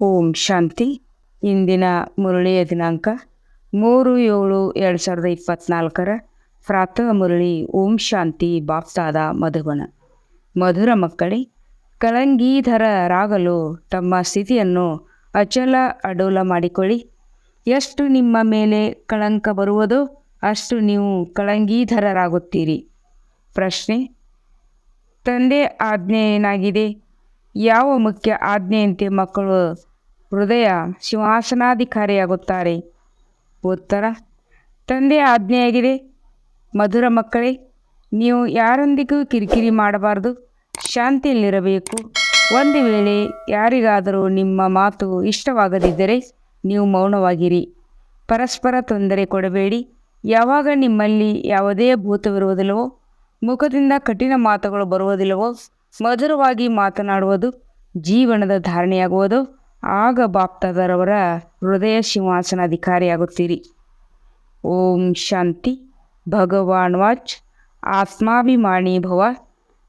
ಓಂ ಶಾಂತಿ. ಇಂದಿನ ಮುರಳಿಯ ದಿನಾಂಕ ಮೂರು ಏಳು ಎರಡು ಸಾವಿರದ ಇಪ್ಪತ್ತ್ನಾಲ್ಕರ ಪ್ರಾತಃ ಮುರಳಿ ಓಂ ಶಾಂತಿ ಬಾಪ್ತಾದ ಮಧುಬನ ಮಧುರ ಮಕ್ಕಳೇ ಕಳಂಗೀಧರರಾಗಲು ತಮ್ಮ ಸ್ಥಿತಿಯನ್ನು ಅಚಲ ಅಡೋಲ ಮಾಡಿಕೊಳ್ಳಿ. ಎಷ್ಟು ನಿಮ್ಮ ಮೇಲೆ ಕಳಂಕ ಬರುವುದೋ ಅಷ್ಟು ನೀವು ಕಳಂಗೀಧರರಾಗುತ್ತೀರಿ. ಪ್ರಶ್ನೆ, ತಂದೆ ಆಜ್ಞೆ ಏನಾಗಿದೆ ಯಾವ ಮುಖ್ಯ ಆಜ್ಞೆಯಂತೆ ಮಕ್ಕಳು ಹೃದಯ ಸಿಂಹಾಸನಾಧಿಕಾರಿಯಾಗುತ್ತಾರೆ? ಉತ್ತರ ತಂದೆಯ ಆಜ್ಞೆಯಾಗಿದೆ. ಮಧುರ ಮಕ್ಕಳೇ, ನೀವು ಯಾರೊಂದಿಗೂ ಕಿರಿಕಿರಿ ಮಾಡಬಾರದು. ಶಾಂತಿಯಲ್ಲಿರಬೇಕು. ಒಂದು ವೇಳೆ ಯಾರಿಗಾದರೂ ನಿಮ್ಮ ಮಾತು ಇಷ್ಟವಾಗದಿದ್ದರೆ ನೀವು ಮೌನವಾಗಿರಿ. ಪರಸ್ಪರ ತೊಂದರೆ ಕೊಡಬೇಡಿ. ಯಾವಾಗ ನಿಮ್ಮಲ್ಲಿ ಯಾವುದೇ ಭೂತವಿರುವುದಿಲ್ಲವೋ, ಮುಖದಿಂದ ಕಠಿಣ ಮಾತುಗಳು ಬರುವುದಿಲ್ಲವೋ ಮಧುರವಾಗಿ ಮಾತನಾಡುವುದು ಜೀವನದ ಧಾರಣೆಯಾಗುವುದು. ಆಗ ಬಾಪ್ತಾದರವರ ಹೃದಯ ಸಿಂಹಾಸನ ಅಧಿಕಾರಿಯಾಗುತ್ತೀರಿ. ಓಂ ಶಾಂತಿ. ಭಗವಾನ್ ವಾಚ್. ಆತ್ಮಾಭಿಮಾನಿ ಭವ.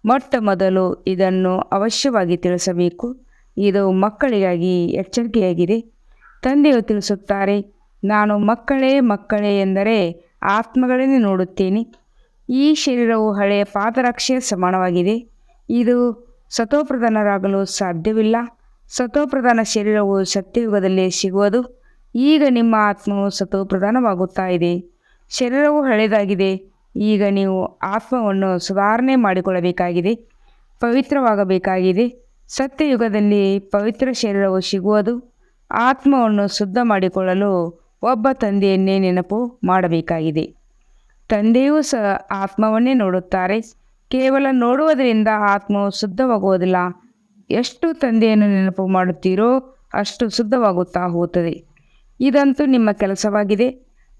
ಮೊಟ್ಟ ಮೊದಲು ಇದನ್ನು ಅವಶ್ಯವಾಗಿ ತಿಳಿಸಬೇಕು. ಇದು ಮಕ್ಕಳಿಗಾಗಿ ಎಚ್ಚರಿಕೆಯಾಗಿದೆ. ತಂದೆಯು ತಿಳಿಸುತ್ತಾರೆ, ನಾನು ಮಕ್ಕಳೇ ಮಕ್ಕಳೇ ಎಂದರೆ ಆತ್ಮಗಳನ್ನೇ ನೋಡುತ್ತೇನೆ. ಈ ಶರೀರವು ಹಳೆಯ ಪಾದರಕ್ಷೆಯ ಸಮಾನವಾಗಿದೆ. ಇದು ಸತೋಪ್ರಧಾನರಾಗಲು ಸಾಧ್ಯವಿಲ್ಲ. ಸತೋಪ್ರಧಾನ ಶರೀರವು ಸತ್ಯಯುಗದಲ್ಲಿ ಸಿಗುವುದು. ಈಗ ನಿಮ್ಮ ಆತ್ಮವು ಸತೋಪ್ರಧಾನವಾಗುತ್ತಾ ಇದೆ. ಶರೀರವು ಹಳೆಯದಾಗಿದೆ. ಈಗ ನೀವು ಆತ್ಮವನ್ನು ಸುಧಾರಣೆ ಮಾಡಿಕೊಳ್ಳಬೇಕಾಗಿದೆ. ಪವಿತ್ರವಾಗಬೇಕಾಗಿದೆ. ಸತ್ಯಯುಗದಲ್ಲಿ ಪವಿತ್ರ ಶರೀರವು ಸಿಗುವುದು. ಆತ್ಮವನ್ನು ಶುದ್ಧ ಮಾಡಿಕೊಳ್ಳಲು ಒಬ್ಬ ತಂದೆಯನ್ನೇ ನೆನಪು ಮಾಡಬೇಕಾಗಿದೆ. ತಂದೆಯೂ ಸಹ ಆತ್ಮವನ್ನೇ ನೋಡುತ್ತಾರೆ. ಕೇವಲ ನೋಡುವುದರಿಂದ ಆತ್ಮವು ಶುದ್ಧವಾಗುವುದಿಲ್ಲ. ಎಷ್ಟು ತಂದೆಯನ್ನು ನೆನಪು ಮಾಡುತ್ತೀರೋ ಅಷ್ಟು ಶುದ್ಧವಾಗುತ್ತಾ ಹೋಗುತ್ತದೆ. ಇದಂತೂ ನಿಮ್ಮ ಕೆಲಸವಾಗಿದೆ.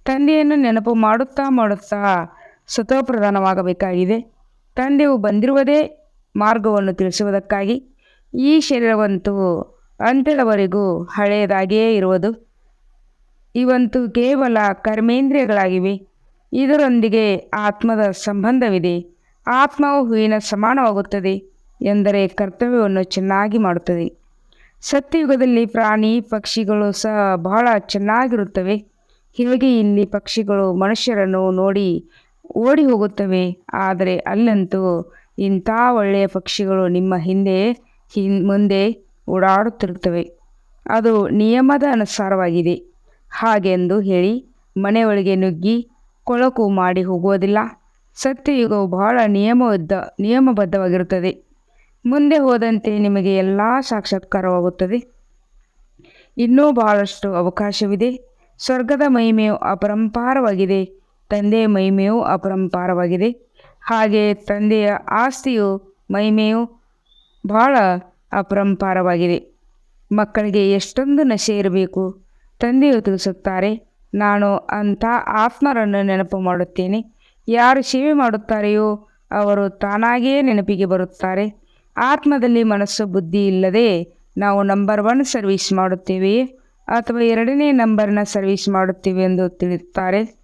ತಂದೆಯನ್ನು ನೆನಪು ಮಾಡುತ್ತಾ ಮಾಡುತ್ತಾ ಸ್ವತಃಪ್ರಧಾನವಾಗಬೇಕಾಗಿದೆ ತಂದೆಯು ಬಂದಿರುವುದೇ ಮಾರ್ಗವನ್ನು ತಿಳಿಸುವುದಕ್ಕಾಗಿ. ಈ ಶರೀರವಂತೂ ಅಂತ್ಯದವರೆಗೂ ಹಳೆಯದಾಗಿಯೇ ಇರುವುದು. ಇವಂತೂ ಕೇವಲ ಕರ್ಮೇಂದ್ರಿಯಗಳಾಗಿವೆ. ಇದರೊಂದಿಗೆ ಆತ್ಮದ ಸಂಬಂಧವಿದೆ. ಆತ್ಮವು ಹೂವಿನ ಸಮಾನವಾಗುತ್ತದೆ ಎಂದರೆ ಕರ್ತವ್ಯವನ್ನು ಚೆನ್ನಾಗಿ ಮಾಡುತ್ತದೆ. ಸತ್ಯಯುಗದಲ್ಲಿ ಪ್ರಾಣಿ, ಪಕ್ಷಿಗಳು ಸಹ ಬಹಳ ಚೆನ್ನಾಗಿರುತ್ತವೆ. ಹೀಗೆ ಇಲ್ಲಿ ಪಕ್ಷಿಗಳು ಮನುಷ್ಯರನ್ನು ನೋಡಿ ಓಡಿ ಹೋಗುತ್ತವೆ. ಆದರೆ ಅಲ್ಲಂತೂ ಇಂಥ ಒಳ್ಳೆಯ ಪಕ್ಷಿಗಳು ನಿಮ್ಮ ಹಿಂದೆ ಹಿನ್ ಮುಂದೆ ಓಡಾಡುತ್ತಿರುತ್ತವೆ. ಅದು ನಿಯಮದ ಅನುಸಾರವಾಗಿದೆ. ಹಾಗೆಂದು ಹೇಳಿ ಮನೆಯೊಳಗೆ ನುಗ್ಗಿ ಕೊಳಕು ಮಾಡಿ ಹೋಗುವುದಿಲ್ಲ. ಸತ್ಯಯುಗವು ಬಹಳ ನಿಯಮಬದ್ಧ ನಿಯಮಬದ್ಧವಾಗಿರುತ್ತದೆ. ಮುಂದೆ ಹೋದಂತೆ ನಿಮಗೆ ಎಲ್ಲ ಸಾಕ್ಷಾತ್ಕಾರವಾಗುತ್ತದೆ. ಇನ್ನೂ ಬಹಳಷ್ಟು ಅವಕಾಶವಿದೆ. ಸ್ವರ್ಗದ ಮಹಿಮೆಯು ಅಪರಂಪಾರವಾಗಿದೆ, ತಂದೆಯ ಮಹಿಮೆಯು ಅಪರಂಪಾರವಾಗಿದೆ. ಹಾಗೆ ತಂದೆಯ ಆಸ್ತಿಯು ಮಹಿಮೆಯು ಬಹಳ ಅಪರಂಪಾರವಾಗಿದೆ. ಮಕ್ಕಳಿಗೆ ಎಷ್ಟೊಂದು ನಶೆ ಇರಬೇಕು, ತಂದೆಯು ತಿಳಿಸುತ್ತಾರೆ, ನಾನು ಅಂಥ ಆತ್ಮರನ್ನು ನೆನಪು ಮಾಡುತ್ತೇನೆ. ಯಾರು ಸೇವೆ ಮಾಡುತ್ತಾರೆಯೋ ಅವರು ತಾನಾಗಿಯೇ ನೆನಪಿಗೆ ಬರುತ್ತಾರೆ. ಆತ್ಮದಲ್ಲಿ ಮನಸ್ಸು ಬುದ್ಧಿ ಇಲ್ಲದೆ ನಾವು ನಂಬರ್ ಒನ್ ಸರ್ವಿಸ್ ಮಾಡುತ್ತೇವೆಯೇ? ಅಥವಾ ಎರಡನೇ ನಂಬರ್ನ ಸರ್ವಿಸ್ ಮಾಡುತ್ತೇವೆ ಎಂದು ತಿಳಿಯುತ್ತಾರೆ?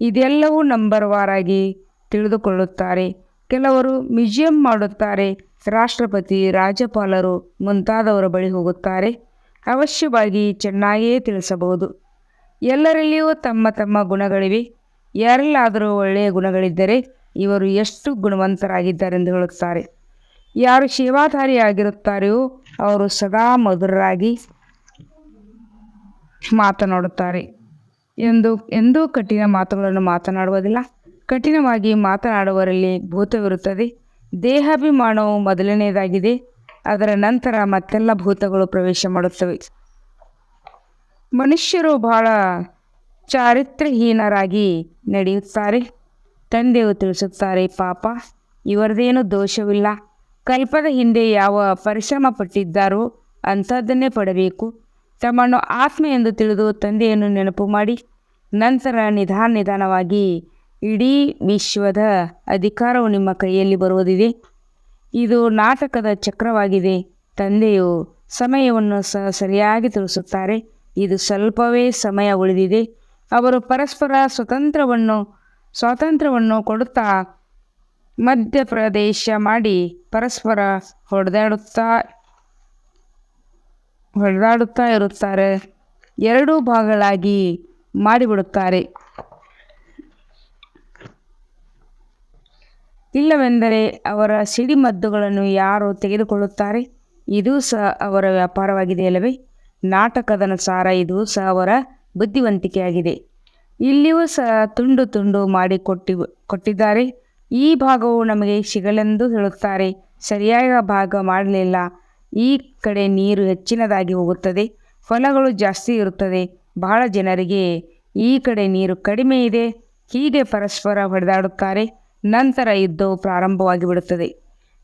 ಇದೆಲ್ಲವೂ ನಂಬರ್ ವಾರಾಗಿ ತಿಳಿದುಕೊಳ್ಳುತ್ತಾರೆ. ಕೆಲವರು ಮ್ಯೂಸಿಯಂ ಮಾಡುತ್ತಾರೆ. ರಾಷ್ಟ್ರಪತಿ, ರಾಜ್ಯಪಾಲರು ಮುಂತಾದವರ ಬಳಿ ಹೋಗುತ್ತಾರೆ. ಅವಶ್ಯವಾಗಿ ಚೆನ್ನಾಗಿಯೇ ತಿಳಿಸಬಹುದು. ಎಲ್ಲರಲ್ಲಿಯೂ ತಮ್ಮ ತಮ್ಮ ಗುಣಗಳಿವೆ. ಯಾರಲ್ಲಾದರೂ ಒಳ್ಳೆಯ ಗುಣಗಳಿದ್ದರೆ ಇವರು ಎಷ್ಟು ಗುಣವಂತರಾಗಿದ್ದಾರೆಂದು ಹೇಳುತ್ತಾರೆ. ಯಾರು ಸೇವಾಧಾರಿಯಾಗಿರುತ್ತಾರೆಯೋ ಅವರು ಸದಾ ಮಧುರರಾಗಿ ಮಾತನಾಡುತ್ತಾರೆ. ಎಂದು, ಎಂದೂ ಕಠಿಣ ಮಾತುಗಳನ್ನು ಮಾತನಾಡುವುದಿಲ್ಲ. ಕಠಿಣವಾಗಿ ಮಾತನಾಡುವರಲ್ಲಿ ಭೂತವಿರುತ್ತದೆ. ದೇಹಾಭಿಮಾನವು ಮೊದಲನೆಯದಾಗಿದೆ. ಅದರ ನಂತರ ಮತ್ತೆಲ್ಲ ಭೂತಗಳು ಪ್ರವೇಶ ಮಾಡುತ್ತವೆ. ಮನುಷ್ಯರು ಬಹಳ ಚಾರಿತ್ರ್ಯಹೀನರಾಗಿ ನಡೆಯುತ್ತಾರೆ. ತಂದೆಯು ತಿಳಿಸುತ್ತಾರೆ, ಪಾಪ, ಇವರದೇನು ದೋಷವಿಲ್ಲ. ಕಲ್ಪದ ಹಿಂದೆ ಯಾವ ಪರಿಶ್ರಮ ಪಟ್ಟಿದ್ದಾರೋ ಅಂಥದ್ದನ್ನೇ ಪಡಬೇಕು. ತಮ್ಮನ್ನು ಆತ್ಮ ಎಂದು ತಿಳಿದು ತಂದೆಯನ್ನು ನೆನಪು ಮಾಡಿ. ನಂತರ ನಿಧಾನ ನಿಧಾನವಾಗಿ ಇಡೀ ವಿಶ್ವದ ಅಧಿಕಾರವು ನಿಮ್ಮ ಕೈಯಲ್ಲಿ ಬರುವುದಿದೆ. ಇದು ನಾಟಕದ ಚಕ್ರವಾಗಿದೆ. ತಂದೆಯು ಸಮಯವನ್ನು ಸಹ ಸರಿಯಾಗಿ ತಿಳಿಸುತ್ತಾರೆ. ಇದು ಸ್ವಲ್ಪವೇ ಸಮಯ ಉಳಿದಿದೆ. ಅವರು ಪರಸ್ಪರ ಸ್ವತಂತ್ರವನ್ನು, ಸ್ವಾತಂತ್ರ್ಯವನ್ನು ಕೊಡುತ್ತಾ ಮಧ್ಯಪ್ರದೇಶ ಮಾಡಿ ಪರಸ್ಪರ ಹೊಡೆದಾಡುತ್ತಾ ಹೊಡೆದಾಡುತ್ತಾ ಇರುತ್ತಾರೆ. ಎರಡೂ ಭಾಗಗಳಾಗಿ ಮಾಡಿಬಿಡುತ್ತಾರೆ. ಇಲ್ಲವೆಂದರೆ ಅವರ ಸಿಡಿಮದ್ದುಗಳನ್ನು ಯಾರು ತೆಗೆದುಕೊಳ್ಳುತ್ತಾರೆ? ಇದು ಸಹ ಅವರ ವ್ಯಾಪಾರವಾಗಿದೆ ಅಲ್ಲವೇ ನಾಟಕದ ಸಾರ, ಇದು ಸಹ ಅವರ ಬುದ್ಧಿವಂತಿಕೆಯಾಗಿದೆ. ಇಲ್ಲಿಯೂ ಸಹ ತುಂಡು ತುಂಡು ಮಾಡಿ ಕೊಟ್ಟಿ ಕೊಟ್ಟಿದ್ದಾರೆ. ಈ ಭಾಗವು ನಮಗೆ ಸಿಗಲೆಂದು ಹೇಳುತ್ತಾರೆ. ಸರಿಯಾದ ಭಾಗ ಮಾಡಲಿಲ್ಲ. ಈ ಕಡೆ ನೀರು ಹೆಚ್ಚಿನದಾಗಿ ಹೋಗುತ್ತದೆ. ಫಲಗಳು ಜಾಸ್ತಿ ಇರುತ್ತದೆ. ಬಹಳ ಜನರಿಗೆ ಈ ಕಡೆ ನೀರು ಕಡಿಮೆ ಇದೆ. ಹೀಗೆ ಪರಸ್ಪರ ಹೊಡೆದಾಡುತ್ತಾರೆ. ನಂತರ ಯುದ್ಧವು ಪ್ರಾರಂಭವಾಗಿ ಬಿಡುತ್ತದೆ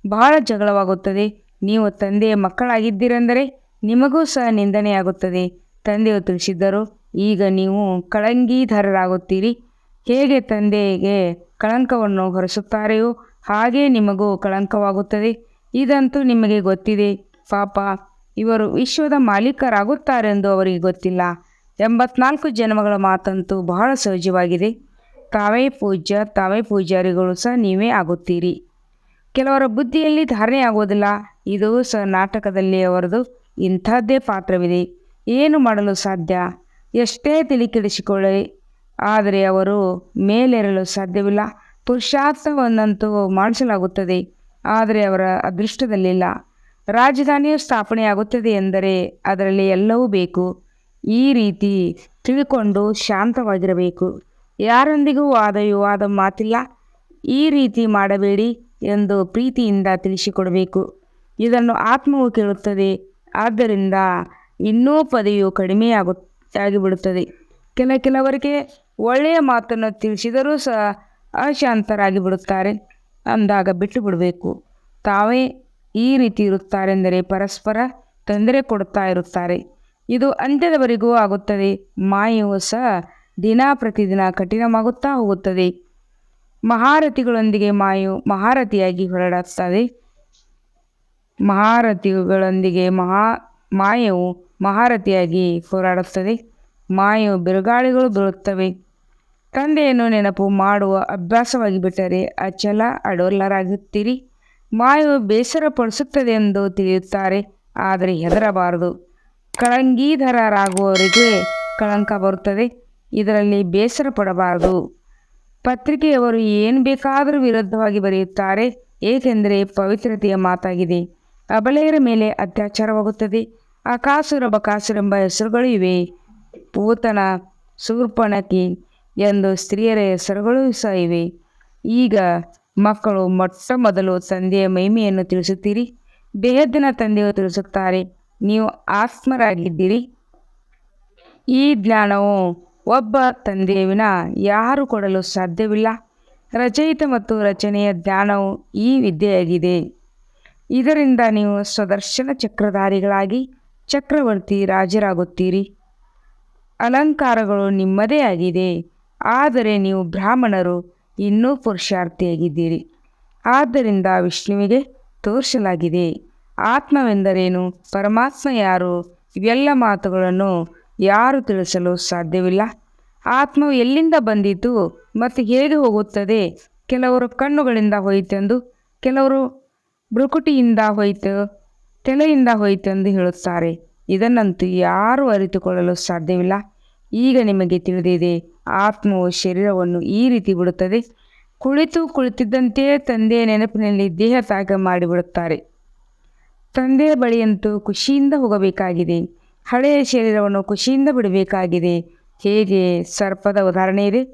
ಬಹಳ ಜಗಳವಾಗುತ್ತದೆ. ನೀವು ತಂದೆಯ ಮಕ್ಕಳಾಗಿದ್ದೀರೆಂದರೆ ನಿಮಗೂ ಸಹ ನಿಂದನೆಯಾಗುತ್ತದೆ. ತಂದೆಯು ತಿಳಿಸಿದ್ದರು ಈಗ ನೀವು ಕಳಂಗೀಧರರಾಗುತ್ತೀರಿ. ಹೇಗೆ ತಂದೆಗೆ ಕಳಂಕವನ್ನು ಹೊರಿಸುತ್ತಾರೆಯೋ ಹಾಗೆ ನಿಮಗೂ ಕಳಂಕವಾಗುತ್ತದೆ. ಇದಂತೂ ನಿಮಗೆ ಗೊತ್ತಿದೆ. ಪಾಪ, ಇವರು ವಿಶ್ವದ ಮಾಲೀಕರಾಗುತ್ತಾರೆಂದು ಅವರಿಗೆ ಗೊತ್ತಿಲ್ಲ. ಎಂಬತ್ನಾಲ್ಕು ಜನ್ಮಗಳ ಮಾತಂತೂ ಬಹಳ ಸಹಜವಾಗಿದೆ. ತಾವೇ ಪೂಜ್ಯ, ತಾವೇ ಪೂಜಾರಿಗಳು ಸಹ ನೀವೇ ಆಗುತ್ತೀರಿ. ಕೆಲವರ ಬುದ್ಧಿಯಲ್ಲಿ ಧಾರಣೆ ಆಗೋದಿಲ್ಲ ಇದು ಸಹ ನಾಟಕದಲ್ಲಿ ಅವರದು ಇಂಥದ್ದೇ ಪಾತ್ರವಿದೆ. ಏನು ಮಾಡಲು ಸಾಧ್ಯ? ಎಷ್ಟೇ ತಿಳಿಕೆಡಿಸಿಕೊಳ್ಳಿ ಆದರೆ ಅವರು ಮೇಲೇರಲು ಸಾಧ್ಯವಿಲ್ಲ. ಪುರುಷಾರ್ಥವನ್ನಂತೂ ಮಾಡಿಸಲಾಗುತ್ತದೆ, ಆದರೆ ಅವರ ಅದೃಷ್ಟದಲ್ಲಿಲ್ಲ. ರಾಜಧಾನಿಯು ಸ್ಥಾಪನೆಯಾಗುತ್ತದೆ ಎಂದರೆ ಅದರಲ್ಲಿ ಎಲ್ಲವೂ ಬೇಕು. ಈ ರೀತಿ ತಿಳ್ಕೊಂಡು ಶಾಂತವಾಗಿರಬೇಕು. ಯಾರೊಂದಿಗೂ ವಾದ ವಿವಾದ ಮಾತಿಲ್ಲ. ಈ ರೀತಿ ಮಾಡಬೇಡಿ ಎಂದು ಪ್ರೀತಿಯಿಂದ ತಿಳಿಸಿಕೊಡಬೇಕು. ಇದನ್ನು ಆತ್ಮವು ಕೇಳುತ್ತದೆ. ಆದ್ದರಿಂದ ಇನ್ನೂ ಪದವಿಯು ಕಡಿಮೆಯಾಗು ಆಗಿಬಿಡುತ್ತದೆ ಕೆಲ ಕೆಲವರಿಗೆ ಒಳ್ಳೆಯ ಮಾತನ್ನು ತಿಳಿಸಿದರೂ ಸಹ ಅಶಾಂತರಾಗಿ ಬಿಡುತ್ತಾರೆ ಅಂದಾಗ ಬಿಟ್ಟು ಬಿಡಬೇಕು ತಾವೇ ಈ ರೀತಿ ಇರುತ್ತಾರೆಂದರೆ ಪರಸ್ಪರ ತೊಂದರೆ ಕೊಡುತ್ತಾ ಇರುತ್ತಾರೆ. ಇದು ಅಂತ್ಯದವರೆಗೂ ಆಗುತ್ತದೆ. ಮಾಯವು ಸಹ ದಿನ ಪ್ರತಿದಿನ ಕಠಿಣವಾಗುತ್ತಾ ಹೋಗುತ್ತದೆ. ಮಹಾರಥಿಗಳೊಂದಿಗೆ ಮಾಯು ಮಹಾರಥಿಯಾಗಿ ಹೊರಡುತ್ತದೆ ಮಹಾರಥಿಗಳೊಂದಿಗೆ ಮಹಾ ಮಾಯವು ಮಹಾರಥಿಯಾಗಿ ಹೋರಾಡುತ್ತದೆ. ಮಾಯು ಬಿರುಗಾಳಿಗಳು ಬೀಳುತ್ತವೆ. ತಂದೆಯನ್ನು ನೆನಪು ಮಾಡುವ ಅಭ್ಯಾಸವಾಗಿ ಬಿಟ್ಟರೆ ಅಚಲ ಅಡೋಲರಾಗುತ್ತೀರಿ ಮಾಯು ಬೇಸರ ಪಡಿಸುತ್ತದೆ ಎಂದು ತಿಳಿಯುತ್ತಾರೆ, ಆದರೆ ಹೆದರಬಾರದು. ಕಳಂಗೀಧರರಾಗುವವರಿಗೆ ಕಳಂಕ ಬರುತ್ತದೆ, ಇದರಲ್ಲಿ ಬೇಸರ ಪಡಬಾರದು ಪತ್ರಿಕೆಯವರು ಏನು ಬೇಕಾದರೂ ವಿರುದ್ಧವಾಗಿ ಬರೆಯುತ್ತಾರೆ, ಏಕೆಂದರೆ ಪವಿತ್ರತೆಯ ಮಾತಾಗಿದೆ. ಅಬಲೆಯರ ಮೇಲೆ ಅತ್ಯಾಚಾರವಾಗುತ್ತದೆ. ಅಕಾಸುರ ಬಕಾಸುರೆಂಬ ಹೆಸರುಗಳು ಇವೆ. ಪೂತನ ಸೂರ್ಪಣಕಿ ಎಂದು ಸ್ತ್ರೀಯರ ಹೆಸರುಗಳು ಸಹ ಇವೆ. ಈಗ ಮಕ್ಕಳು ಮೊಟ್ಟ ಮೊದಲು ತಂದೆಯ ಮಹಿಮೆಯನ್ನು ತಿಳಿಸುತ್ತೀರಿ. ಬೇಹದ್ದಿನ ತಂದೆಯು ತಿಳಿಸುತ್ತಾರೆ, ನೀವು ಆತ್ಮರಾಗಿದ್ದೀರಿ. ಈ ಜ್ಞಾನವು ಒಬ್ಬ ತಂದೆಯವಿನ ಯಾರು ಕೊಡಲು ಸಾಧ್ಯವಿಲ್ಲ. ರಚಯಿತ ಮತ್ತು ರಚನೆಯ ಜ್ಞಾನವು ಈ ವಿದ್ಯೆಯಾಗಿದೆ. ಇದರಿಂದ ನೀವು ಸ್ವದರ್ಶನ ಚಕ್ರಧಾರಿಗಳಾಗಿ ಚಕ್ರವರ್ತಿ ರಾಜರಾಗುತ್ತೀರಿ. ಅಲಂಕಾರಗಳು ನಿಮ್ಮದೇ ಆಗಿದೆ. ಆದರೆ ನೀವು ಬ್ರಾಹ್ಮಣರು, ಇನ್ನೂ ಪುರುಷಾರ್ಥಿಯಾಗಿದ್ದೀರಿ. ಆದ್ದರಿಂದ ವಿಷ್ಣುವಿಗೆ ತೋರಿಸಲಾಗಿದೆ. ಆತ್ಮವೆಂದರೇನು? ಪರಮಾತ್ಮ ಯಾರು? ಇವೆಲ್ಲ ಮಾತುಗಳನ್ನು ಯಾರು ತಿಳಿಸಲು ಸಾಧ್ಯವಿಲ್ಲ. ಆತ್ಮವು ಎಲ್ಲಿಂದ ಬಂದಿತು ಮತ್ತು ಹೇಗೆ ಹೋಗುತ್ತದೆ? ಕೆಲವರು ಕಣ್ಣುಗಳಿಂದ ಹೋಯಿತೆಂದು, ಕೆಲವರು ಭ್ರುಕುಟಿಯಿಂದ ಹೋಯಿತು. ತಲೆಯಿಂದ ಹೋಯಿತೆಂದು ಹೇಳುತ್ತಾರೆ. ಇದನ್ನಂತೂ ಯಾರೂ ಅರಿತುಕೊಳ್ಳಲು ಸಾಧ್ಯವಿಲ್ಲ. ಈಗ ನಿಮಗೆ ತಿಳಿದಿದೆ, ಆತ್ಮವು ಶರೀರವನ್ನು ಈ ರೀತಿ ಬಿಡುತ್ತದೆ. ಕುಳಿತು ಕುಳಿತಿದ್ದಂತೆಯೇ ತಂದೆಯ ನೆನಪಿನಲ್ಲಿ ದೇಹ ತ್ಯಾಗ ಮಾಡಿಬಿಡುತ್ತಾರೆ. ತಂದೆಯ ಬಳಿಯಂತೂ ಖುಷಿಯಿಂದ ಹೋಗಬೇಕಾಗಿದೆ. ಹಳೆಯ ಶರೀರವನ್ನು ಖುಷಿಯಿಂದ ಬಿಡಬೇಕಾಗಿದೆ. ಹೇಗೆ? ಸರ್ಪದ ಉದಾಹರಣೆ ಇದೆ.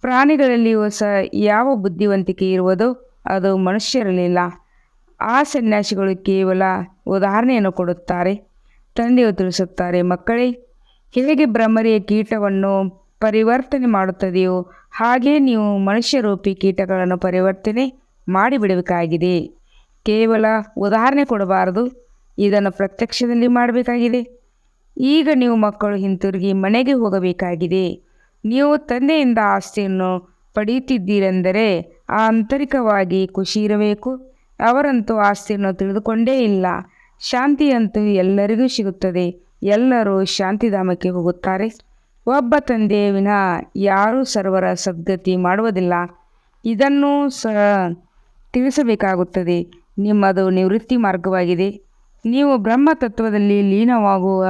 ಪ್ರಾಣಿಗಳಲ್ಲಿಯೂ ಸಹ ಯಾವ ಬುದ್ಧಿವಂತಿಕೆ ಇರುವುದೋ ಅದು ಮನುಷ್ಯರಲ್ಲಿಲ್ಲ. ಆ ಸನ್ಯಾಸಿಗಳು ಕೇವಲ ಉದಾಹರಣೆಯನ್ನು ಕೊಡುತ್ತಾರೆ, ತಂದೆಯು ತಿಳಿಸುತ್ತಾರೆ, ಮಕ್ಕಳೇ, ಹೇಗೆ ಭ್ರಮರಿಯ ಕೀಟವನ್ನು ಪರಿವರ್ತನೆ ಮಾಡುತ್ತದೆಯೋ, ಹಾಗೆ ನೀವು ಮನುಷ್ಯರೂಪಿ ಕೀಟಗಳನ್ನು ಪರಿವರ್ತನೆ ಮಾಡಿಬಿಡಬೇಕಾಗಿದೆ. ಕೇವಲ ಉದಾಹರಣೆ ಕೊಡಬಾರದು, ಇದನ್ನು ಪ್ರತ್ಯಕ್ಷದಲ್ಲಿ ಮಾಡಬೇಕಾಗಿದೆ. ಈಗ ನೀವು ಮಕ್ಕಳು ಹಿಂತಿರುಗಿ ಮನೆಗೆ ಹೋಗಬೇಕಾಗಿದೆ. ನೀವು ತಂದೆಯಿಂದ ಆಸ್ತಿಯನ್ನು ಪಡೆಯುತ್ತಿದ್ದೀರೆಂದರೆ ಆಂತರಿಕವಾಗಿ ಖುಷಿ ಇರಬೇಕು. ಅವರಂತೂ ಆಸ್ತಿಯನ್ನು ತಿಳಿದುಕೊಂಡೇ ಇಲ್ಲ. ಶಾಂತಿಯಂತೂ ಎಲ್ಲರಿಗೂ ಸಿಗುತ್ತದೆ. ಎಲ್ಲರೂ ಶಾಂತಿಧಾಮಕ್ಕೆ ಹೋಗುತ್ತಾರೆ. ಒಬ್ಬ ತಂದೆಯ ವಿನ ಯಾರೂ ಸರ್ವರ ಸದ್ಗತಿ ಮಾಡುವುದಿಲ್ಲ. ಇದನ್ನು ಸಹ ತಿಳಿಸಬೇಕಾಗುತ್ತದೆ. ನಿಮ್ಮದು ನಿವೃತ್ತಿ ಮಾರ್ಗವಾಗಿದೆ. ನೀವು ಬ್ರಹ್ಮತತ್ವದಲ್ಲಿ ಲೀನವಾಗುವ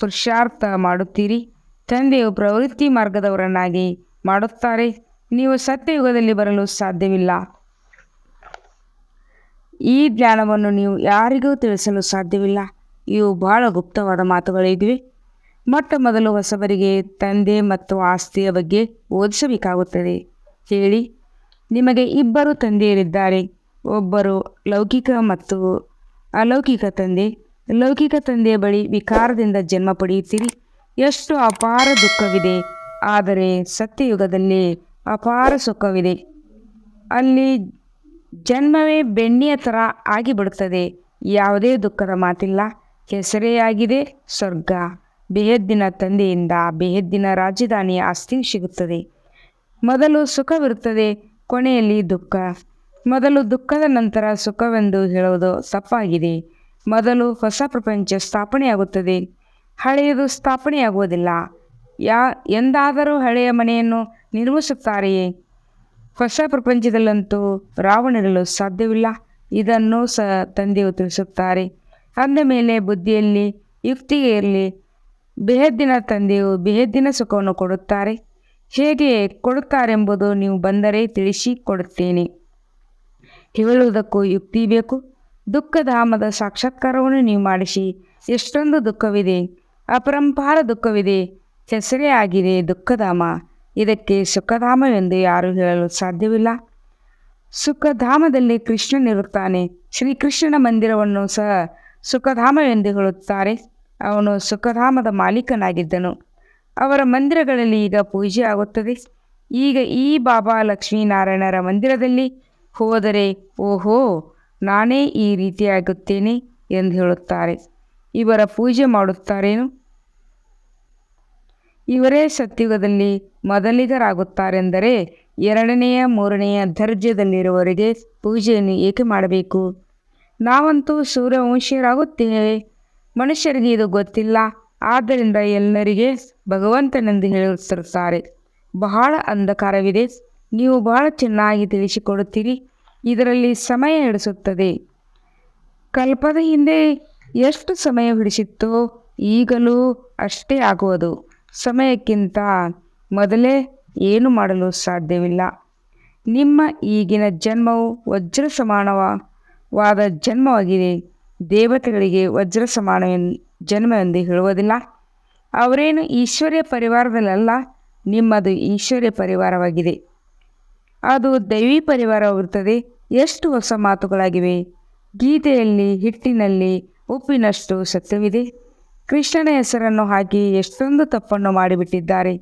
ಪುರುಷಾರ್ಥ ಮಾಡುತ್ತೀರಿ. ತಂದೆಯು ಪ್ರವೃತ್ತಿ ಮಾರ್ಗದವರನ್ನಾಗಿ ಮಾಡುತ್ತಾರೆ. ನೀವು ಸತ್ಯಯುಗದಲ್ಲಿ ಬರಲು ಸಾಧ್ಯವಿಲ್ಲ. ಈ ಜ್ಞಾನವನ್ನು ನೀವು ಯಾರಿಗೂ ತಿಳಿಸಲು ಸಾಧ್ಯವಿಲ್ಲ. ಇವು ಬಹಳ ಗುಪ್ತವಾದ ಮಾತುಗಳಿದ್ವಿ ಮೊಟ್ಟ ಮೊದಲು ಹೊಸಬರಿಗೆ ತಂದೆ ಮತ್ತು ಆಸ್ತಿಯ ಬಗ್ಗೆ ಓದಿಸಬೇಕಾಗುತ್ತದೆ. ಹೇಳಿ, ನಿಮಗೆ ಇಬ್ಬರು ತಂದೆಯರಿದ್ದಾರೆ. ಒಬ್ಬರು ಲೌಕಿಕ ಮತ್ತು ಅಲೌಕಿಕ ತಂದೆ. ಲೌಕಿಕ ತಂದೆಯ ಬಳಿ ವಿಕಾರದಿಂದ ಜನ್ಮ ಪಡೆಯುತ್ತೀರಿ. ಎಷ್ಟು ಅಪಾರ ದುಃಖವಿದೆ. ಆದರೆ ಸತ್ಯಯುಗದಲ್ಲಿ ಅಪಾರ ಸುಖವಿದೆ. ಅಲ್ಲಿ ಜನ್ಮವೇ ಬೆಣ್ಣೆಯ ಥರ ಆಗಿಬಿಡುತ್ತದೆ ಯಾವುದೇ ದುಃಖದ ಮಾತಿಲ್ಲ. ಹೆಸರೇ ಆಗಿದೆ ಸ್ವರ್ಗ. ಬೇಹದ್ದಿನ ತಂದೆಯಿಂದ ಬೇಹದ್ದಿನ ರಾಜಧಾನಿಯ ಆಸ್ತಿ ಸಿಗುತ್ತದೆ. ಮೊದಲು ಸುಖವಿರುತ್ತದೆ, ಕೊನೆಯಲ್ಲಿ ದುಃಖ. ಮೊದಲು ದುಃಖದ ನಂತರ ಸುಖವೆಂದು ಹೇಳುವುದು ತಪ್ಪಾಗಿದೆ. ಮೊದಲು ಹೊಸ ಪ್ರಪಂಚ ಸ್ಥಾಪನೆಯಾಗುತ್ತದೆ. ಹಳೆಯದು ಸ್ಥಾಪನೆಯಾಗುವುದಿಲ್ಲ. ಯಾ, ಎಂದಾದರೂ ಹಳೆಯ ಮನೆಯನ್ನು ನಿರ್ಮಿಸುತ್ತಾರೆಯೇ? ಹೊಸ ಪ್ರಪಂಚದಲ್ಲಂತೂ ರಾವಣರಲು ಸಾಧ್ಯವಿಲ್ಲ. ಇದನ್ನು ಸ ತಂದೆಯು ತಿಳಿಸುತ್ತಾರೆ. ಅಂದ ಮೇಲೆ ಬುದ್ಧಿಯಲ್ಲಿ ಯುಕ್ತಿಗೆ ಇರಲಿ ಬೇಹದ್ದಿನ ತಂದೆಯು ಬೇಹದ್ದಿನ ಸುಖವನ್ನು ಕೊಡುತ್ತಾರೆ. ಹೇಗೆ ಕೊಡುತ್ತಾರೆಂಬುದು ನೀವು ಬಂದರೆ ತಿಳಿಸಿ ಕೊಡುತ್ತೇನೆ. ಹೇಳುವುದಕ್ಕೂ ಯುಕ್ತಿ ಬೇಕು. ದುಃಖಧಾಮದ ಸಾಕ್ಷಾತ್ಕಾರವನ್ನು ನೀವು ಮಾಡಿಸಿ. ಎಷ್ಟೊಂದು ದುಃಖವಿದೆ. ಅಪರಂಪಾರ ದುಃಖವಿದೆ. ಹೆಸರೇ ಆಗಿದೆ ದುಃಖಧಾಮ ಇದಕ್ಕೆ ಸುಖಧಾಮವೆಂದು ಯಾರು ಹೇಳಲು ಸಾಧ್ಯವಿಲ್ಲ. ಸುಖಧಾಮದಲ್ಲಿ ಕೃಷ್ಣನಿರುತ್ತಾನೆ ಶ್ರೀಕೃಷ್ಣನ ಮಂದಿರವನ್ನು ಸಹ ಸುಖಧಾಮವೆಂದು ಹೇಳುತ್ತಾರೆ. ಅವನು ಸುಖಧಾಮದ ಮಾಲೀಕನಾಗಿದ್ದನು. ಅವರ ಮಂದಿರಗಳಲ್ಲಿ ಈಗ ಪೂಜೆ ಆಗುತ್ತದೆ. ಈಗ ಈ ಬಾಬಾ ಲಕ್ಷ್ಮೀನಾರಾಯಣರ ಮಂದಿರದಲ್ಲಿ ಹೋದರೆ, ಓಹೋ, ನಾನೇ ಈ ರೀತಿಯಾಗುತ್ತೇನೆ ಎಂದು ಹೇಳುತ್ತಾರೆ. ಇವರ ಪೂಜೆ ಮಾಡುತ್ತಾರೇನು? ಇವರೇ ಸತ್ಯುಗದಲ್ಲಿ ಮೊದಲಿಗರಾಗುತ್ತಾರೆಂದರೆ ಎರಡನೆಯ, ಮೂರನೆಯ ದರ್ಜೆಯಲ್ಲಿರುವವರಿಗೆ ಪೂಜೆಯನ್ನು ಏಕೆ ಮಾಡಬೇಕು? ನಾವಂತೂ ಸೂರ್ಯವಂಶೀಯರಾಗುತ್ತೇವೆ. ಮನುಷ್ಯರಿಗೆ ಇದು ಗೊತ್ತಿಲ್ಲ. ಆದ್ದರಿಂದ ಎಲ್ಲರಿಗೆ ಭಗವಂತನೆಂದು ಹೇಳುತ್ತಿರುತ್ತಾರೆ. ಬಹಳ ಅಂಧಕಾರವಿದೆ. ನೀವು ಬಹಳ ಚೆನ್ನಾಗಿ ತಿಳಿಸಿಕೊಡುತ್ತೀರಿ. ಇದರಲ್ಲಿ ಸಮಯ ಹಿಡಿಸುತ್ತದೆ ಕಲ್ಪದ ಹಿಂದೆ ಎಷ್ಟು ಸಮಯ ಹಿಡಿಸಿತ್ತೋ ಈಗಲೂ ಅಷ್ಟೇ ಆಗುವುದು. ಸಮಯಕ್ಕಿಂತ ಮೊದಲೇ ಏನು ಮಾಡಲು ಸಾಧ್ಯವಿಲ್ಲ. ನಿಮ್ಮ ಈಗಿನ ಜನ್ಮವು ವಜ್ರ ಸಮಾನವಾದ ಜನ್ಮವಾಗಿದೆ. ದೇವತೆಗಳಿಗೆ ವಜ್ರ ಸಮಾನವೆನ್ ಜನ್ಮವೆಂದು ಹೇಳುವುದಿಲ್ಲ. ಅವರೇನು ಈಶ್ವರ್ಯ ಪರಿವಾರದಲ್ಲಲ್ಲ, ನಿಮ್ಮದು ಈಶ್ವರ್ಯ ಪರಿವಾರವಾಗಿದೆ. ಅದು ದೈವಿ ಪರಿವಾರವಿರುತ್ತದೆ ಎಷ್ಟು ಹೊಸ ಮಾತುಗಳಾಗಿವೆ. ಗೀತೆಯಲ್ಲಿ, ಹಿಟ್ಟಿನಲ್ಲಿ, ಉಪ್ಪಿನಷ್ಟು ಸತ್ಯವಿದೆ. ಕೃಷ್ಣನ ಹೆಸರನ್ನು ಹಾಕಿ ಎಷ್ಟೊಂದು ತಪ್ಪನ್ನು ಮಾಡಿಬಿಟ್ಟಿದ್ದಾರೆ.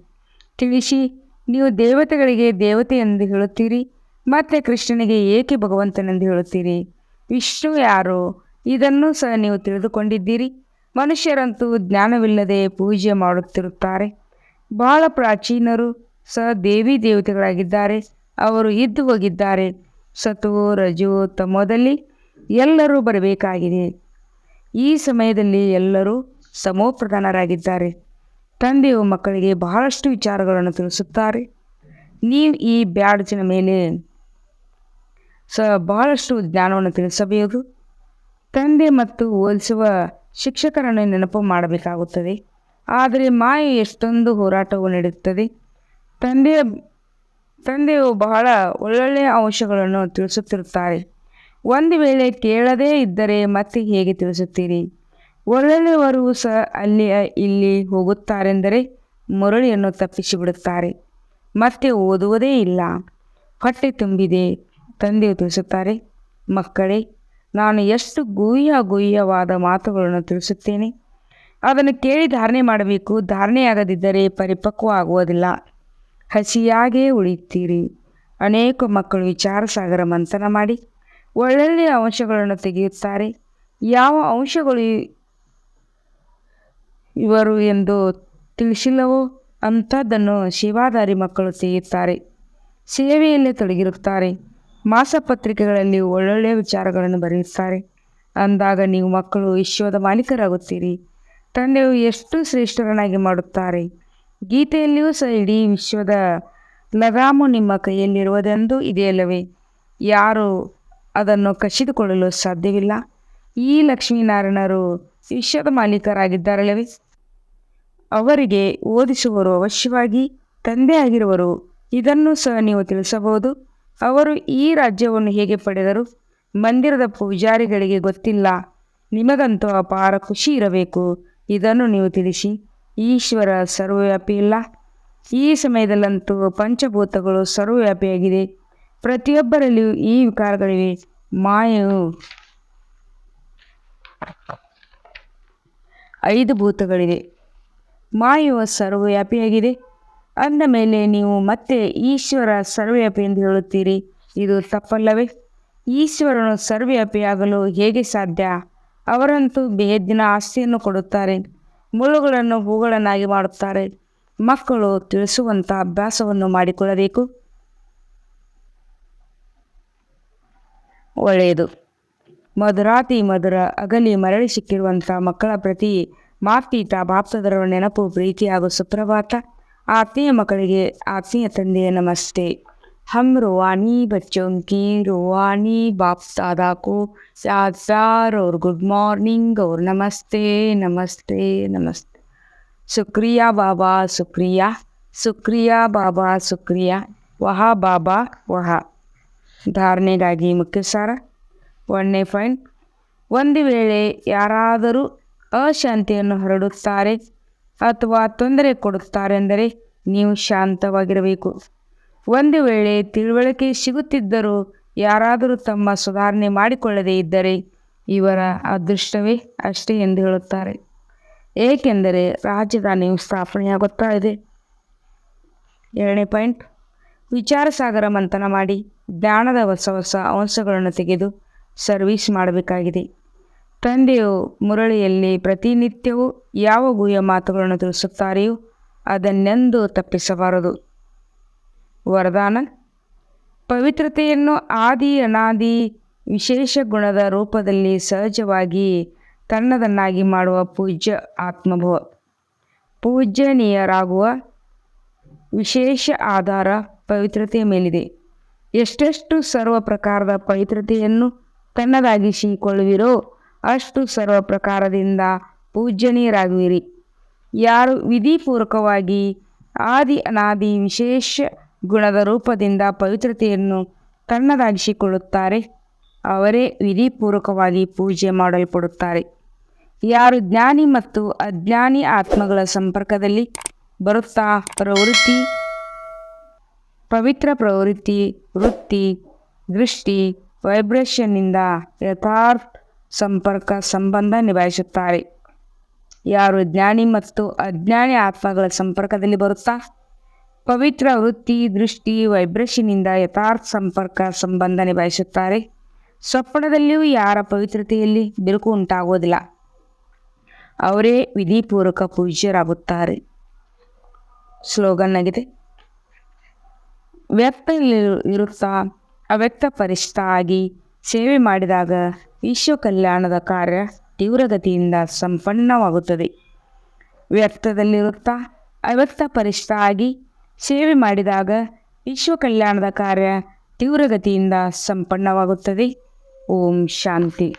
ತಿಳಿಸಿ, ನೀವು ದೇವತೆಗಳಿಗೆ ದೇವತೆ ಎಂದು ಹೇಳುತ್ತೀರಿ, ಮತ್ತು ಕೃಷ್ಣನಿಗೆ ಏಕೆ ಭಗವಂತನೆಂದು ಹೇಳುತ್ತೀರಿ? ವಿಷ್ಣು ಯಾರು? ಇದನ್ನು ಸಹ ನೀವು ತಿಳಿದುಕೊಂಡಿದ್ದೀರಿ. ಮನುಷ್ಯರಂತೂ ಜ್ಞಾನವಿಲ್ಲದೆ ಪೂಜೆ ಮಾಡುತ್ತಿರುತ್ತಾರೆ. ಬಹಳ ಪ್ರಾಚೀನರು ಸಹ ದೇವಿ ದೇವತೆಗಳಾಗಿದ್ದಾರೆ. ಅವರು ಇದ್ದು ಹೋಗಿದ್ದಾರೆ. ಸತು, ರಜು ತಮೋದಲ್ಲಿ ಎಲ್ಲರೂ ಬರಬೇಕಾಗಿದೆ. ಈ ಸಮಯದಲ್ಲಿ ಎಲ್ಲರೂ ಸಮೋಪ್ರಧಾನರಾಗಿದ್ದಾರೆ ತಂದೆಯು ಮಕ್ಕಳಿಗೆ ಬಹಳಷ್ಟು ವಿಚಾರಗಳನ್ನು ತಿಳಿಸುತ್ತಾರೆ. ನೀವು ಈ ಬ್ಯಾಡ್ಜಿನ ಮೇಲೆ ಸ ಬಹಳಷ್ಟು ಜ್ಞಾನವನ್ನು ತಿಳಿಸಬೇಕು ತಂದೆ ಮತ್ತು ಹೋಲಿಸುವ ಶಿಕ್ಷಕರನ್ನು ನೆನಪು ಮಾಡಬೇಕಾಗುತ್ತದೆ. ಆದರೆ ಮಾಯೆ ಎಷ್ಟೊಂದು ಹೋರಾಟವು ನಡೆಯುತ್ತದೆ ತಂದೆಯ, ತಂದೆಯು ಬಹಳ ಒಳ್ಳೊಳ್ಳೆಯ ಅಂಶಗಳನ್ನು ತಿಳಿಸುತ್ತಿರುತ್ತಾರೆ. ಒಂದು ವೇಳೆ ಕೇಳದೇ ಇದ್ದರೆ ಮತ್ತೆ ಹೇಗೆ ತಿಳಿಸುತ್ತೀರಿ? ಒಳ್ಳೊಳ್ಳೆಯವರು ಸಹ ಅಲ್ಲಿ ಇಲ್ಲಿ ಹೋಗುತ್ತಾರೆಂದರೆ ಮುರಳಿಯನ್ನು ತಪ್ಪಿಸಿಬಿಡುತ್ತಾರೆ. ಮತ್ತೆ ಓದುವುದೇ ಇಲ್ಲ. ಹೊಟ್ಟೆ ತುಂಬಿದೆ. ತಂದೆಯು ತಿಳಿಸುತ್ತಾರೆ, ಮಕ್ಕಳೇ, ನಾನು ಎಷ್ಟು ಗುಹ್ಯ ಗುಹ್ಯವಾದ ಮಾತುಗಳನ್ನು ತಿಳಿಸುತ್ತೇನೆ. ಅದನ್ನು ಕೇಳಿ ಧಾರಣೆ ಮಾಡಬೇಕು. ಧಾರಣೆಯಾಗದಿದ್ದರೆ ಪರಿಪಕ್ವ ಆಗುವುದಿಲ್ಲ. ಹಸಿಯಾಗೇ ಉಳಿಯುತ್ತೀರಿ. ಅನೇಕ ಮಕ್ಕಳು ವಿಚಾರ ಸಾಗರ ಮಂಥನ ಮಾಡಿ ಒಳ್ಳೊಳ್ಳೆಯ ಅಂಶಗಳನ್ನು ತೆಗೆಯುತ್ತಾರೆ. ಯಾವ ಅಂಶಗಳು ಇವರು ಎಂದು ತಿಳಿಸಿಲ್ಲವೋ ಅಂಥದ್ದನ್ನು ಶಿವಾಧಾರಿ ಮಕ್ಕಳು ತೆಗೆಯುತ್ತಾರೆ ಸೇವೆಯಲ್ಲೇ ತೊಡಗಿರುತ್ತಾರೆ. ಮಾಸಪತ್ರಿಕೆಗಳಲ್ಲಿ ಒಳ್ಳೊಳ್ಳೆಯ ವಿಚಾರಗಳನ್ನು ಬರೆಯುತ್ತಾರೆ. ಅಂದಾಗ ನೀವು ಮಕ್ಕಳು ವಿಶ್ವದ ಮಾಲೀಕರಾಗುತ್ತೀರಿ. ತಂದೆಯು ಎಷ್ಟು ಶ್ರೇಷ್ಠರನ್ನಾಗಿ ಮಾಡುತ್ತಾರೆ. ಗೀತೆಯಲ್ಲಿಯೂ ಸಹ ಇಡೀ ವಿಶ್ವದ ಲಗಾಮು ನಿಮ್ಮ ಕೈಯಲ್ಲಿರುವುದೆಂದು ಇದೆಯಲ್ಲವೇ. ಯಾರು ಅದನ್ನು ಕಸಿದುಕೊಳ್ಳಲು ಸಾಧ್ಯವಿಲ್ಲ. ಈ ಲಕ್ಷ್ಮೀನಾರಾಯಣರು ವಿಶ್ವದ ಮಾಲೀಕರಾಗಿದ್ದಾರಲ್ಲವೇ. ಅವರಿಗೆ ಓದಿಸುವರು ಅವಶ್ಯವಾಗಿ ತಂದೆ ಆಗಿರುವರು. ಇದನ್ನು ಸಹ ನೀವು ತಿಳಿಸಬಹುದು. ಅವರು ಈ ರಾಜ್ಯವನ್ನು ಹೇಗೆ ಪಡೆದರು? ಮಂದಿರದ ಪೂಜಾರಿಗಳಿಗೆ ಗೊತ್ತಿಲ್ಲ. ನಿಮಗಂತೂ ಅಪಾರ ಖುಷಿ ಇರಬೇಕು. ಇದನ್ನು ನೀವು ತಿಳಿಸಿ. ಈಶ್ವರ ಸರ್ವವ್ಯಾಪಿ ಇಲ್ಲ. ಈ ಸಮಯದಲ್ಲಂತೂ ಪಂಚಭೂತಗಳು ಸರ್ವವ್ಯಾಪಿಯಾಗಿದೆ ಪ್ರತಿಯೊಬ್ಬರಲ್ಲಿಯೂ ಈ ವಿಕಾರಗಳಿವೆ. ಮಾಯವು ಐದು ಭೂತಗಳಿವೆ. ಮಾಯವು ಸರ್ವವ್ಯಾಪಿಯಾಗಿದೆ ಅಂದ ಮೇಲೆ ನೀವು ಮತ್ತೆ ಈಶ್ವರ ಸರ್ವವ್ಯಾಪಿ ಎಂದು ಹೇಳುತ್ತೀರಿ. ಇದು ತಪ್ಪಲ್ಲವೇ? ಈಶ್ವರನು ಸರ್ವವ್ಯಾಪಿಯಾಗಲು ಹೇಗೆ ಸಾಧ್ಯ? ಅವರಂತೂ ಬೇದಿನ ಆಸ್ತಿಯನ್ನು ಕೊಡುತ್ತಾರೆ. ಮುಳ್ಳುಗಳನ್ನು ಹೂಗಳನ್ನಾಗಿ ಮಾಡುತ್ತಾರೆ. ಮಕ್ಕಳು ತಿಳಿಸುವಂಥ ಅಭ್ಯಾಸವನ್ನು ಮಾಡಿಕೊಳ್ಳಬೇಕು. ಒಳ್ಳೆಯದು. ಮಧುರಾತಿ ಮಧುರ ಅಗಲಿ ಮರಳಿ ಸಿಕ್ಕಿರುವಂಥ ಮಕ್ಕಳ ಪ್ರತಿ ಮಾತೀತ ಬಾಪ್ತದರ ನೆನಪು ಪ್ರೀತಿ ಹಾಗೂ ಸುಪ್ರಭಾತ. ಆತ್ಮೀಯ ಮಕ್ಕಳಿಗೆ ಆತ್ಮೀಯ ತಂದೆಯ ನಮಸ್ತೆ. ಹಮ್ ರುವಾನಿ ಬಚ್ಚೋಂಕಿ ರುವಾನಿ ಬಾಪ್ಸಾದಾಕು ಸಾದ್ ಸಾರ್ ಅವ್ರು ಗುಡ್ ಮಾರ್ನಿಂಗ್ ಅವ್ರು ನಮಸ್ತೆ ನಮಸ್ತೆ ನಮಸ್ತೆ. ಸುಕ್ರಿಯಾ ಬಾಬಾ, ಸುಕ್ರಿಯಾ. ಸುಕ್ರಿಯಾ ಬಾಬಾ, ಸುಕ್ರಿಯಾ. ವಹಾ ಬಾಬಾ, ವಹಾ. ಧಾರಣೆಗಾಗಿ ಮುಖ್ಯ ಸಾರ ಒಂದನೇ ಫೈನ್. ಒಂದು ವೇಳೆ ಯಾರಾದರೂ ಅಶಾಂತಿಯನ್ನು ಹರಡುತ್ತಾರೆ ಅಥವಾ ತೊಂದರೆ ಕೊಡುತ್ತಾರೆ ಎಂದರೆ ನೀವು ಶಾಂತವಾಗಿರಬೇಕು. ಒಂದು ವೇಳೆ ತಿಳುವಳಿಕೆ ಸಿಗುತ್ತಿದ್ದರೂ ಯಾರಾದರೂ ತಮ್ಮ ಸುಧಾರಣೆ ಮಾಡಿಕೊಳ್ಳದೇ ಇದ್ದರೆ ಇವರ ಅದೃಷ್ಟವೇ ಅಷ್ಟೇ ಎಂದು ಹೇಳುತ್ತಾರೆ. ಏಕೆಂದರೆ ರಾಜಧಾನಿಯು ಸ್ಥಾಪನೆಯಾಗುತ್ತಾ ಇದೆ. ಎರಡನೇ ಪಾಯಿಂಟ್ ವಿಚಾರ ಸಾಗರ ಮಂಥನ ಮಾಡಿ ಜ್ಞಾನದ ಹೊಸ ಹೊಸ ಅಂಶಗಳನ್ನು ತೆಗೆದು ಸರ್ವಿಸ್ ಮಾಡಬೇಕಾಗಿದೆ. ತಂದೆಯು ಮುರಳಿಯಲ್ಲಿ ಪ್ರತಿನಿತ್ಯವೂ ಯಾವ ಗುಹೆಯ ಮಾತುಗಳನ್ನು ತಿಳಿಸುತ್ತಾರೆಯೋ ಅದನ್ನೆಂದೂ ತಪ್ಪಿಸಬಾರದು. ವರದಾನ, ಪವಿತ್ರತೆಯನ್ನು ಆದಿ ಅನಾದಿ ವಿಶೇಷ ಗುಣದ ರೂಪದಲ್ಲಿ ಸಹಜವಾಗಿ ತನ್ನದನ್ನಾಗಿ ಮಾಡುವ ಪೂಜ್ಯ ಆತ್ಮಭವ. ಪೂಜ್ಯನೀಯರಾಗುವ ವಿಶೇಷ ಆಧಾರ ಪವಿತ್ರತೆಯ ಮೇಲಿದೆ. ಎಷ್ಟೆಷ್ಟು ಸರ್ವ ಪ್ರಕಾರದ ಪವಿತ್ರತೆಯನ್ನು ತನ್ನದಾಗಿಸಿಕೊಳ್ಳುವಿರೋ ಅಷ್ಟು ಸರ್ವ ಪ್ರಕಾರದಿಂದ ಪೂಜ್ಯನೀಯರಾಗುವಿರಿ ಯಾರು ವಿಧಿಪೂರ್ವಕವಾಗಿ ಆದಿ ಅನಾದಿ ವಿಶೇಷ ಗುಣದ ರೂಪದಿಂದ ಪವಿತ್ರತೆಯನ್ನು ತಣ್ಣದಾಗಿಸಿಕೊಳ್ಳುತ್ತಾರೆ ಅವರೇ ವಿಧಿಪೂರ್ವಕವಾಗಿ ಪೂಜೆ ಮಾಡಲ್ಪಡುತ್ತಾರೆ. ಯಾರು ಜ್ಞಾನಿ ಮತ್ತು ಅಜ್ಞಾನಿ ಆತ್ಮಗಳ ಸಂಪರ್ಕದಲ್ಲಿ ಬರುತ್ತಾ ಪ್ರವೃತ್ತಿ, ಪವಿತ್ರ ಪ್ರವೃತ್ತಿ, ವೃತ್ತಿ, ದೃಷ್ಟಿ, ವೈಬ್ರೇಷನ್ನಿಂದ ಯಥಾರ್ಥ ಸಂಪರ್ಕ, ಸಂಬಂಧ ನಿಭಾಯಿಸುತ್ತಾರೆ. ಯಾರು ಜ್ಞಾನಿ ಮತ್ತು ಅಜ್ಞಾನಿ ಆತ್ಮಗಳ ಸಂಪರ್ಕದಲ್ಲಿ ಬರುತ್ತಾ? ಪವಿತ್ರ ವೃತ್ತಿ, ದೃಷ್ಟಿ ವೈಬ್ರೇಷನ್ನಿಂದ ಯಥಾರ್ಥ ಸಂಪರ್ಕ, ಸಂಬಂಧ ನಿಭಾಯಿಸುತ್ತಾರೆ. ಸ್ವಪ್ನದಲ್ಲಿಯೂ ಯಾರ ಪವಿತ್ರತೆಯಲ್ಲಿ ಬಿರುಕು ಉಂಟಾಗುವುದಿಲ್ಲ. ಅವರೇ ವಿಧಿಪೂರ್ವಕ ಪೂಜ್ಯರಾಗುತ್ತಾರೆ. ಸ್ಲೋಗನ್ ಆಗಿದೆ. ವ್ಯಕ್ತ ಇರುತ್ತಾ ಅವ್ಯಕ್ತಪರಿಷ್ಠ ಆಗಿ ಸೇವೆ ಮಾಡಿದಾಗ ವಿಶ್ವ ಕಲ್ಯಾಣದ ಕಾರ್ಯ ತೀವ್ರಗತಿಯಿಂದ ಸಂಪನ್ನವಾಗುತ್ತದೆ. ವ್ಯರ್ಥದಲ್ಲಿರುತ್ತಾ ಅವ್ಯಕ್ತ ಪರಿಷ್ಠ ಆಗಿ ಸೇವೆ ಮಾಡಿದಾಗ ವಿಶ್ವ ಕಲ್ಯಾಣದ ಕಾರ್ಯ ತೀವ್ರಗತಿಯಿಂದ ಸಂಪನ್ನವಾಗುತ್ತದೆ. ಓಂ ಶಾಂತಿ.